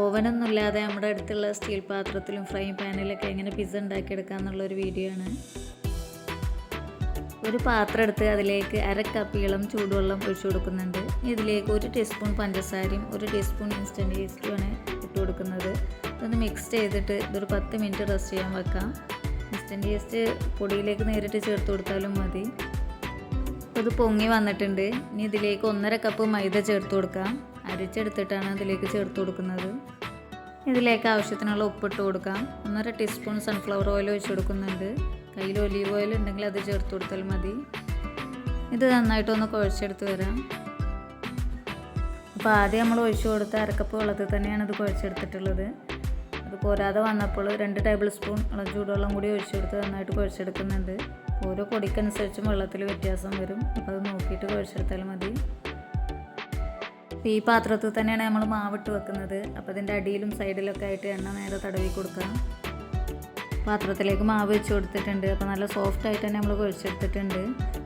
ഓവനൊന്നും ഇല്ലാതെ നമ്മുടെ അടുത്തുള്ള സ്റ്റീൽ പാത്രത്തിലും ഫ്രൈ പാനിലൊക്കെ എങ്ങനെ പിസ്സ ഉണ്ടാക്കിയെടുക്കുക എന്നുള്ളൊരു വീഡിയോ ആണ്. ഒരു പാത്രം എടുത്ത് അതിലേക്ക് അര കപ്പ് ഇളം ചൂടുവെള്ളം ഒഴിച്ചു കൊടുക്കുന്നുണ്ട്. ഇതിലേക്ക് ഒരു ടീസ്പൂൺ പഞ്ചസാരയും ഒരു ടീസ്പൂൺ ഇൻസ്റ്റന്റ് ഈസ്റ്റുമാണ് ഇട്ട് കൊടുക്കുന്നത്. ഇതൊന്ന് മിക്സ് ചെയ്തിട്ട് ഇതൊരു പത്ത് മിനിറ്റ് റെസ്റ്റ് ചെയ്യാൻ വെക്കാം. ഇൻസ്റ്റന്റ് ഈസ്റ്റ് പൊടിയിലേക്ക് നേരിട്ട് ചേർത്ത് കൊടുത്താലും മതി. ഇത് പൊങ്ങി വന്നിട്ടുണ്ട്. ഇനി ഇതിലേക്ക് ഒന്നര കപ്പ് മൈദ ചേർത്ത് കൊടുക്കാം. അരിച്ചെടുത്തിട്ടാണ് അതിലേക്ക് ചേർത്ത് കൊടുക്കുന്നത്. ഇതിലേക്ക് ആവശ്യത്തിനുള്ള ഉപ്പിട്ട് കൊടുക്കാം. ഒന്നര ടീസ്പൂൺ സൺഫ്ലവർ ഓയിൽ ഒഴിച്ച് കൊടുക്കുന്നുണ്ട്. കയ്യിൽ ഒലീവ് ഓയിൽ ഉണ്ടെങ്കിൽ അത് ചേർത്ത് കൊടുത്താൽ മതി. ഇത് നന്നായിട്ടൊന്ന് കുഴച്ചെടുത്ത് വരാം. അപ്പോൾ ആദ്യം നമ്മൾ ഒഴിച്ചു കൊടുത്ത അരക്കപ്പ് വെള്ളത്തിൽ തന്നെയാണ് ഇത് കുഴച്ചെടുത്തിട്ടുള്ളത്. അത് പോരാതെ വന്നപ്പോൾ രണ്ട് ടേബിൾ സ്പൂൺ ഇളം ചൂടുവെള്ളം കൂടി ഒഴിച്ചു കൊടുത്ത് നന്നായിട്ട് കുഴച്ചെടുക്കുന്നുണ്ട്. ഓരോ പൊടിക്കനുസരിച്ചും വെള്ളത്തിൽ വ്യത്യാസം വരും. അപ്പോൾ അത് നോക്കിയിട്ട് കുഴച്ചെടുത്താൽ മതി. ഈ പാത്രത്തിൽ തന്നെയാണ് നമ്മൾ മാവിട്ട് വെക്കുന്നത്. അപ്പോൾ ഇതിന്റെ അടിയിലും സൈഡിലൊക്കെ ആയിട്ട് എണ്ണ നേരെ തടവി കൊടുക്കാം പാത്രത്തിലേക്ക് മാവ് വെച്ച് കൊടുത്തിട്ടുണ്ട്. അപ്പോൾ നല്ല സോഫ്റ്റ് ആയിട്ട് തന്നെ നമ്മൾ കുഴച്ചെടുത്തിട്ടുണ്ട്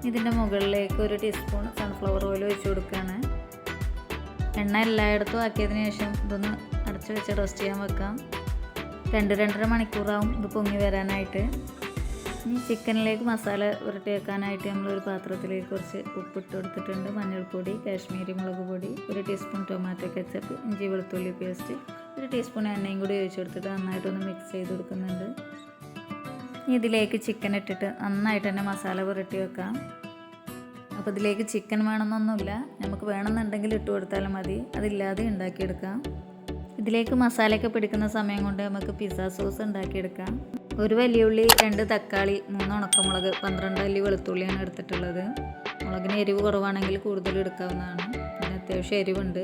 ഇതിന്റെ മുകളിലേക്ക് ഒരു ടീസ്പൂൺ സൺഫ്ലവർ ഓയിൽ ഒഴിച്ച് കൊടുക്കുകയാണ് എണ്ണ എല്ലായിടത്തും ആക്കിയതിന് ശേഷം ഇതൊന്ന് അടച്ച് വെച്ച് റെസ്റ്റ് ചെയ്യാൻ വെക്കാം. രണ്ട് രണ്ടര മണിക്കൂറാവും ഇത് പൊങ്ങി വരാനായിട്ട്. ഇനി ചിക്കനിലേക്ക് മസാല ഉരുട്ടി വെക്കാനായിട്ട് നമ്മളൊരു പാത്രത്തിലേക്ക് കുറച്ച് ഉപ്പിട്ട് കൊടുത്തിട്ടുണ്ട്. മഞ്ഞൾപ്പൊടി കാശ്മീരി മുളക് പൊടി ഒരു ടീസ്പൂൺ ടൊമാറ്റോ കെച്ചപ്പ് ഇഞ്ചി വെളുത്തുള്ളി പേസ്റ്റ് ഒരു ടീസ്പൂൺ എണ്ണയും കൂടി ഒഴിച്ചു കൊടുത്തിട്ട് നന്നായിട്ടൊന്ന് മിക്സ് ചെയ്ത് കൊടുക്കുന്നുണ്ട്. ഇതിലേക്ക് ചിക്കൻ ഇട്ടിട്ട് നന്നായിട്ട് തന്നെ മസാല പുരട്ടി വെക്കാം. അപ്പോൾ ഇതിലേക്ക് ചിക്കൻ വേണമെന്നൊന്നുമില്ല. നമുക്ക് വേണമെന്നുണ്ടെങ്കിൽ ഇട്ട് കൊടുത്താലും മതി. അതില്ലാതെ ഉണ്ടാക്കിയെടുക്കാം. ഇതിലേക്ക് മസാലയൊക്കെ പിടിക്കുന്ന സമയം കൊണ്ട് നമുക്ക് പിസ്സ സോസ് ഉണ്ടാക്കിയെടുക്കാം. ഒരു വലിയ ഉള്ളി രണ്ട് തക്കാളി മൂന്ന് ഉണക്കമുളക് പന്ത്രണ്ട് അല്ലി വെളുത്തുള്ളിയാണ് എടുത്തിട്ടുള്ളത്. മുളകിന് എരിവ് കുറവാണെങ്കിൽ കൂടുതൽ എടുക്കാവുന്നതാണ്. പിന്നെ അത്യാവശ്യം എരിവുണ്ട്.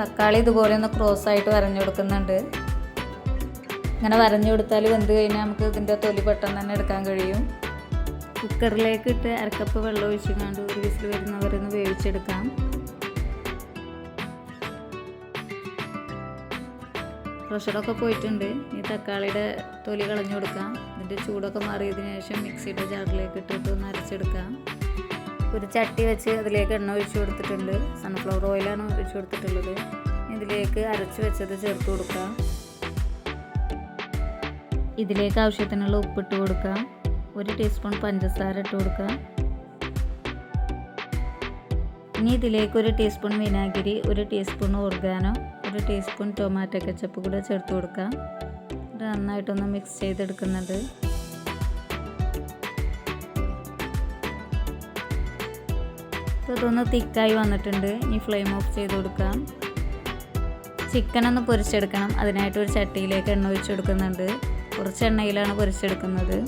തക്കാളി ഇതുപോലെ ഒന്ന് ക്രോസ് ആയിട്ട് വരഞ്ഞു കൊടുക്കുന്നുണ്ട്. ഇങ്ങനെ വരഞ്ഞു കൊടുത്താൽ വെന്ത് കഴിഞ്ഞാൽ നമുക്ക് ഇതിന്റെ തൊലി പെട്ടെന്ന് തന്നെ എടുക്കാൻ കഴിയും. കുക്കറിലേക്ക് ഇട്ട് അരക്കപ്പ് വെള്ളം ഒഴിച്ച് കണ്ട് ഒരു വിസിൽ വരുന്നവരൊന്ന് വേവിച്ചെടുക്കാം. പ്രഷറൊക്കെ പോയിട്ടുണ്ട്. ഈ തക്കാളിയുടെ തൊലി കളഞ്ഞു കൊടുക്കാം. ഇതിന്റെ ചൂടൊക്കെ മാറിയതിന് ശേഷം മിക്സിയുടെ ജാറിലേക്ക് ഇട്ടിട്ട് ഒന്ന് അരച്ചെടുക്കാം. ഒരു ചട്ടി വെച്ച് അതിലേക്ക് എണ്ണ ഒഴിച്ചു കൊടുത്തിട്ടുണ്ട്. സൺഫ്ലവർ ഓയിലാണ് ഒഴിച്ചു കൊടുത്തിട്ടുള്ളത്. ഇതിലേക്ക് അരച്ച് വെച്ചത് ചേർത്ത് കൊടുക്കാം. ഇതിലേക്ക് ആവശ്യത്തിനുള്ള ഉപ്പിട്ട് കൊടുക്കാം. ഒരു ടീസ്പൂൺ പഞ്ചസാര ഇട്ട് കൊടുക്കാം. ഇനി ഇതിലേക്ക് ഒരു ടീസ്പൂൺ വിനാഗിരി ഒരു ടീസ്പൂൺ ഓർഗാനോ ഒരു ടീസ്പൂൺ ടൊമാറ്റോ കെച്ചപ്പ് കൂടെ ചേർത്ത് കൊടുക്കാം. ഇത് നന്നായിട്ടൊന്ന് മിക്സ് ചെയ്തെടുക്കുന്നത്. ഇപ്പോൾ ഇതൊന്ന് തിക്കായി വന്നിട്ടുണ്ട്. ഇനി ഫ്ലെയിം ഓഫ് ചെയ്ത് കൊടുക്കാം. ചിക്കൻ ഒന്ന് പൊരിച്ചെടുക്കണം. അതിനായിട്ട് ഒരു ചട്ടിയിലേക്ക് എണ്ണ ഒഴിച്ച് കൊടുക്കുന്നുണ്ട്. കുറച്ച് എണ്ണയിലാണ് പൊരിച്ചെടുക്കുന്നത്.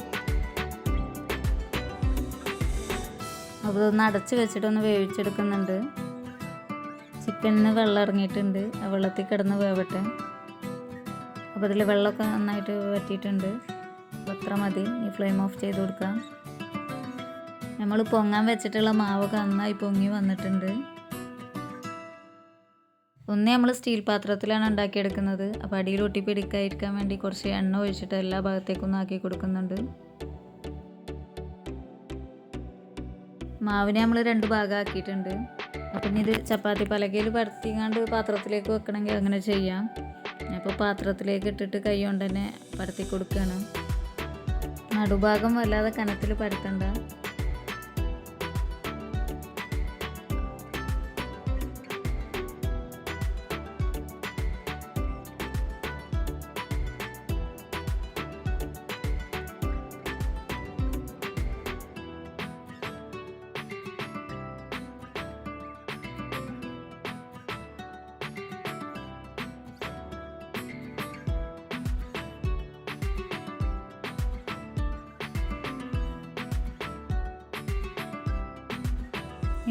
അപ്പോൾ ഇതൊന്ന് അടച്ച് വെച്ചിട്ടൊന്ന് വേവിച്ചെടുക്കുന്നുണ്ട്. ചിക്കനിന് വെള്ളം ഇറങ്ങിയിട്ടുണ്ട് ആ വെള്ളത്തിൽ കിടന്ന് വേവട്ടെ. അപ്പോൾ അതിൽ വെള്ളമൊക്കെ നന്നായിട്ട് വറ്റിയിട്ടുണ്ട്. അത്ര മതി. ഈ ഫ്ലെയിം ഓഫ് ചെയ്ത് കൊടുക്കാം. നമ്മൾ പൊങ്ങാൻ വെച്ചിട്ടുള്ള മാവൊക്കെ നന്നായി പൊങ്ങി വന്നിട്ടുണ്ട്. ഒന്ന് നമ്മൾ സ്റ്റീൽ പാത്രത്തിലാണ് ഉണ്ടാക്കിയെടുക്കുന്നത്. അപ്പോൾ അടിയിൽ ഒട്ടിപ്പിടിക്കാതിരിക്കാൻ വേണ്ടി കുറച്ച് എണ്ണ ഒഴിച്ചിട്ട് എല്ലാ ഭാഗത്തേക്കും ആക്കി കൊടുക്കുന്നുണ്ട്. മാവിനെ നമ്മൾ രണ്ട് ഭാഗമാക്കിയിട്ടുണ്ട് അപ്പം ഇനി ഇത് ചപ്പാത്തി പലകയിൽ പരത്തിങ്ങാണ്ട് പാത്രത്തിലേക്ക് വെക്കണമെങ്കിൽ അങ്ങനെ ചെയ്യാം. അപ്പോൾ പാത്രത്തിലേക്ക് ഇട്ടിട്ട് കൈ കൊണ്ട് തന്നെ പരത്തി കൊടുക്കുകയാണ് നടുഭാഗം വല്ലാതെ കനത്തിൽ പരത്തണ്ട.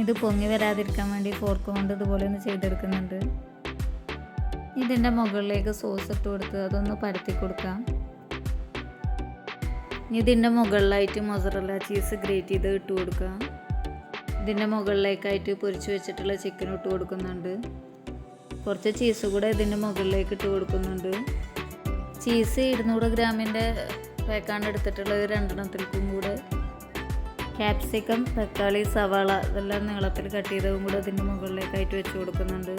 ഇത് പൊങ്ങി വരാതിരിക്കാൻ വേണ്ടി ഫോർക്ക് കൊണ്ട് ഇതുപോലെ ഒന്ന് ചെയ്തെടുക്കുന്നുണ്ട്. ഇതിന്റെ മുകളിലേക്ക് സോസ് ഇട്ട് കൊടുത്ത് അതൊന്ന് പരത്തി കൊടുക്കാം. ഇതിന്റെ മുകളിലായിട്ട് മൊസറല്ല ചീസ് ഗ്രേറ്റ് ചെയ്ത് ഇട്ട് കൊടുക്കാം. ഇതിന്റെ മുകളിലേക്കായിട്ട് പൊരിച്ചു വെച്ചിട്ടുള്ള ചിക്കൻ ഇട്ട് കൊടുക്കുന്നുണ്ട്. കുറച്ച് ചീസ് കൂടെ ഇതിന്റെ മുകളിലേക്ക് ഇട്ട് കൊടുക്കുന്നുണ്ട്. ചീസ് ഇരുന്നൂറ് ഗ്രാമിന്റെ പാക്കാണ് എടുത്തിട്ടുള്ളത്. രണ്ടെണ്ണത്തിൽക്കും കൂടെ ക്യാപ്സിക്കം തക്കാളി സവാള ഇതെല്ലാം നീളത്തിൽ കട്ട് ചെയ്തതും കൂടെ അതിന്റെ മുകളിലേക്കായിട്ട് വെച്ച് കൊടുക്കുന്നുണ്ട്.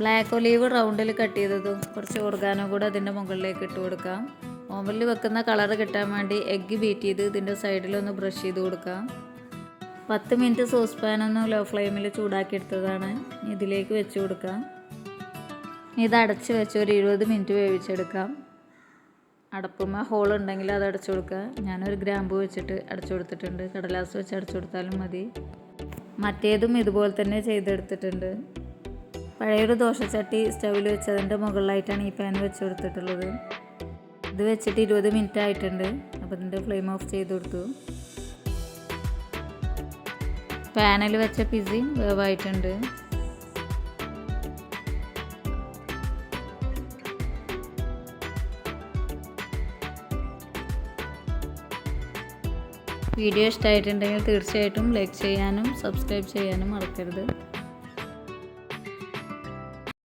ബ്ലാക്ക് ഒലീവ് റൗണ്ടിൽ കട്ട് ചെയ്തതും കുറച്ച് ഓർഗാനോ കൂടെ അതിന്റെ മുകളിലേക്ക് ഇട്ട് കൊടുക്കാം. ഓവനിൽ വെക്കുന്ന കളർ കിട്ടാൻ വേണ്ടി എഗ്ഗ് ബീറ്റ് ചെയ്ത് ഇതിന്റെ സൈഡിലൊന്ന് ബ്രഷ് ചെയ്ത് കൊടുക്കാം. പത്ത് മിനിറ്റ് സോസ് പാൻ ഒന്ന് ലോ ഫ്ലെയിമിൽ ചൂടാക്കി എടുത്തതാണ്. ഇതിലേക്ക് വെച്ച് കൊടുക്കാം. ഇത് അടച്ച് വെച്ച് ഒരു ഇരുപത് മിനിറ്റ് വേവിച്ചെടുക്കാം. അടപ്പുമ്മ ഹോൾ ഉണ്ടെങ്കിൽ അത് അടച്ചു കൊടുക്കുക. ഞാനൊരു ഗ്രാമ്പു വെച്ചിട്ട് അടച്ചു കൊടുത്തിട്ടുണ്ട്. കടലാസ് വെച്ച് അടച്ചു കൊടുത്താലും മതി. മറ്റേതും ഇതുപോലെ തന്നെ ചെയ്തെടുത്തിട്ടുണ്ട്. പഴയൊരു ദോശച്ചട്ടി സ്റ്റൗവിൽ വെച്ച് അതിന്റെ മുകളിലായിട്ടാണ് ഈ പാൻ വെച്ച് കൊടുത്തിട്ടുള്ളത്. ഇത് വെച്ചിട്ട് ഇരുപത് മിനിറ്റ് ആയിട്ടുണ്ട്. അപ്പോൾ ഇതിന്റെ ഫ്ലെയിം ഓഫ് ചെയ്ത് കൊടുത്തു. പാനിൽ വെച്ച പിസയും വേവായിട്ടുണ്ട്. വീഡിയോ ഇഷ്ടമായിട്ടുണ്ടെങ്കിൽ തീർച്ചയായിട്ടും ലൈക്ക് ചെയ്യാനും സബ്സ്ക്രൈബ് ചെയ്യാനും മറക്കരുത്.